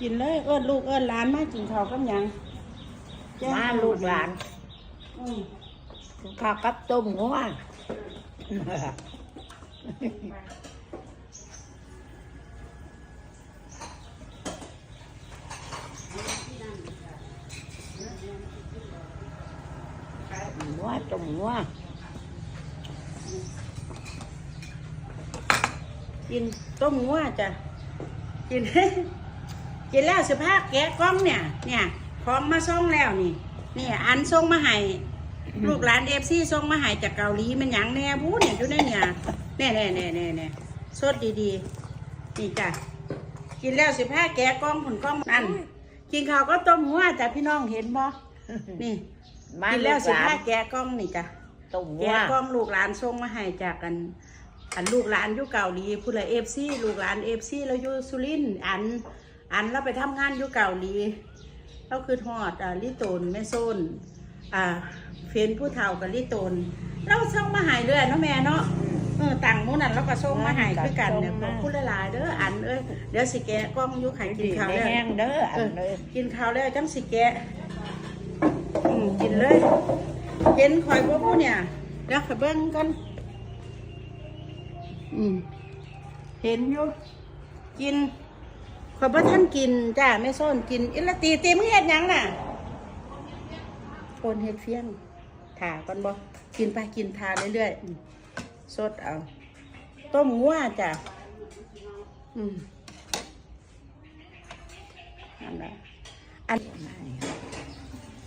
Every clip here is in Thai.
กินเลยเอิ้นลูกเอิ้นหลานมากินข้าวกับหยังแจ้งมาลูกหลานอืมข้าวกับต้มงัวงัวต้มงัวกินต้มงัวจ้ะกิน กินแล้วสิพาแกะกล้องเนี่ย เนี่ยของมาส่งแล้วนี่นี่อันส่งมาให้ลูกหลานเอฟซีส่งมาให้จากเกาหลีมันหยังแน่บูเนี่ยอยู่ในเนี่ยแน่แน่แน่แน่แน่สดดีๆนี่จ้ะกินแล้วสิพาแกะกล้องผลกล้องนั่นกินข้าวก็ต้มงัวจ้ะพี่น้องเห็นบ่นี่มากินลูแล้วกสิหลาพานแกะกล้องนี่จ้ะต้มแกงัวกล้องลูกหลานส่งมาให้จากกันอันลูกหลานอยู่เกาหลีผู้ละเอฟซีลูกหลานเอฟซีเราอยู่สุรินทร์อัน อันเราไปทำงานอยู่เกาหลีเราคือทอดอ่าลิโตนแม่โซนอ่าเฟนผู้เฒ่ากับลิโตน เราส่งมาให้เรื่อยเนาะแม่เนาะเออต่างหมูนั่นเราก็ส่งมาให้คือกันเนี่ยขอบคุณหลายๆเด้ออันเอ้ยเดี๋ยวสิแกะกล้องอยู่ไข่กินดีข้าวไม่แล้วแห้งเด้ออันเลยกินข้าวแล้วจังสิแกะอืมกินเลยเห็นข่อยพวกผู้เนี่ยเดี๋ยวขอยเบิ้งกันอืมเห็นอยู่กินข่ อยบ่ท่านกินจ้าแม่ส้นกินอิละตีตีมึงเฮ็ดหยังน่ะโอนเฮ็ดเฟี้ยงถาก่อนบ่กินไปกินทาเรื่อยๆอืมสดเอา ต้มงัวจ้ะอืมอันละอัน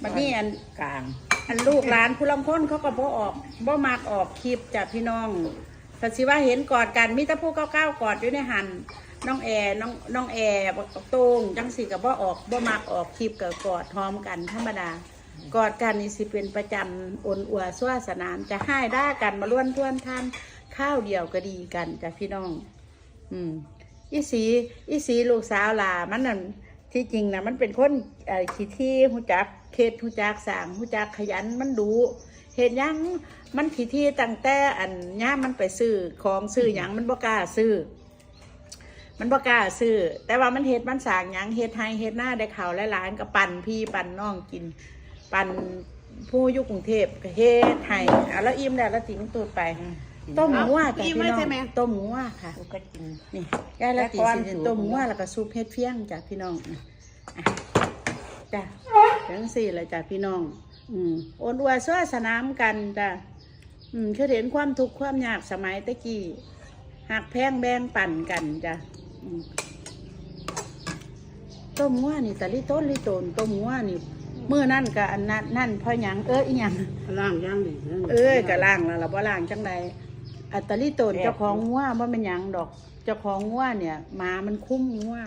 บัดนี้อันกลาง อันลูกหลานผู้ลำพ้นเขาก็บ่ออกบ่มักออกคลิปจากพี่น้องแต่สิว่าเห็นกอดกันมิตรผู้เก้าเก้ากอดอยู่ในหัน น้องแอร์น้องน้องแอร์บักโต้งจังสีกับบ่ออกบ่มักออกคลิปกับกอดหอมกันธรรมดากอดกันนี่สิเป็นประจำอนอัวสวาสนานจะให้ได้กันมาล้วนท้วนทานข้าวเดียวก็ดีกันจากพี่น้อง อืมอีสีอีสีลูกสาวหลามันนั่นที่จริงนะมันเป็นคนขี้ที่หูจักเคสหูจักสร้างหูจักขยันมันดูเห็นยังมันขี้ที่ตั้งแต่อันย่ามันไปซื้อของซื้อหยังมันบ่กล้าซื้อ มันบ่กล้าซื้อ แต่ว่ามันเฮ็ดมันสร้างหยังเฮ็ดให้เฮ็ดหน้าได้ข่าวหลายๆก็ปั่นพี่ปั่นน้องกิน ปั่นผู้อยู่กรุงเทพก็เฮ็ดให้เอาแล้วอิ่มแล้วแล้วติ๋งตูดไป ต้มงัวจ้ะพี่น้องต้มงัวค่ะลูกก็กินนี่ยายละตีแต่ก่อนสิสูตรต้มงัวแล้วก็ซุปเฮ็ดเฟี้ยงจ้ะพี่น้องอะจ้ะจังสี่เลยจ้ะพี่น้อง อืมโอนอวยซ้อสนามกันจ้ะอืมเคยเห็นความทุกข์ความยากสมัยตะกี้หักแพงแบ่งปั่นกันจ้ะอืม ต้มงัวนี่ตะลิต้นลิโตนต้มงัวนี่เมื่อนั่นกับอันนั้นนั่นเพราะหยังเอ้ยอีหยังล่างย่างดิเอ้ยกะล่างแล้วล่ะบ่ล่างจังใดอัตตลิโตนเจ้าของงัวบ่แม่นหยังดอก เจ้าของงัวเนี่ยหมามันคุ้มงัว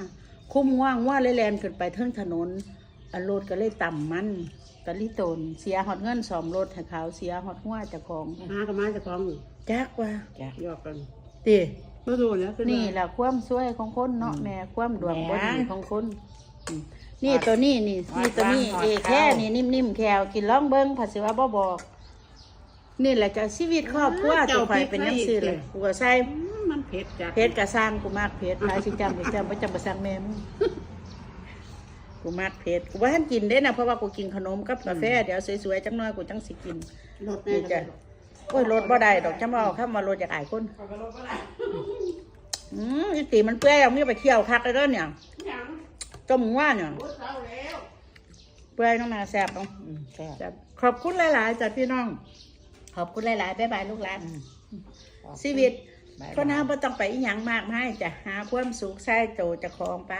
คุ้มงัวงัวเลยแล่นขึ้นไปเทิงถนนอันรถก็เลยต่ำมันตะลิโตนเสียฮอดเงินซ่อมรถให้เขาเสียฮอดงัวเจ้าของหากับมาจะคล้องจักว่าจ้ะหยอกกันติ ไม่รู้แล้วคือนี่ล่ะความสวยของคนเนาะอืมแม่ความดวงบ่แหม่ดีของคนอืมนี่ตัวนี้นี่นี่ตัวนี้หอดเอข้าวแค่นี่นิ่มๆแควกินล่องเบิ่งผัดสิว่าบ่บอก นี่แหละจ้ะชีวิตครอบครัวตัวไปเป็นจังซี่เลยกูก็ใส่อืมมันเผ็ดจ้ะเพชรกระสร้างกูมากเพชรพายสิจำไปจำไปจำไปสั่งแม่มึงกูมากเพชรกูว่าท่านกินได้นะเพราะว่ากูกินขนมกับกาแฟเดี๋ยวสวยๆจังน้อยกูจังสิกิน รสแน่นี่จ้ะ โอ้ยรถบ่ได้ดอกจำเอาข้ามมารถจากอายคนอืมอีตีมันเปื่อยเอามีไปเคี่ยวคักเลยเด้อเนี่ยต้มว่าเนี่ยเปื่อยน้องมาแซ่บเนาะอืมแซ่บแซ่บขอบคุณหลาย ๆจ้ะพี่น้อง ขอบคุณหลาย ๆ บ๊ายบายลูกหลานชีวิตบ๊ายบายก็น้าไม่ต้องไปอหยังมากมายจะหาความสุขใส่โตเจะคลองไป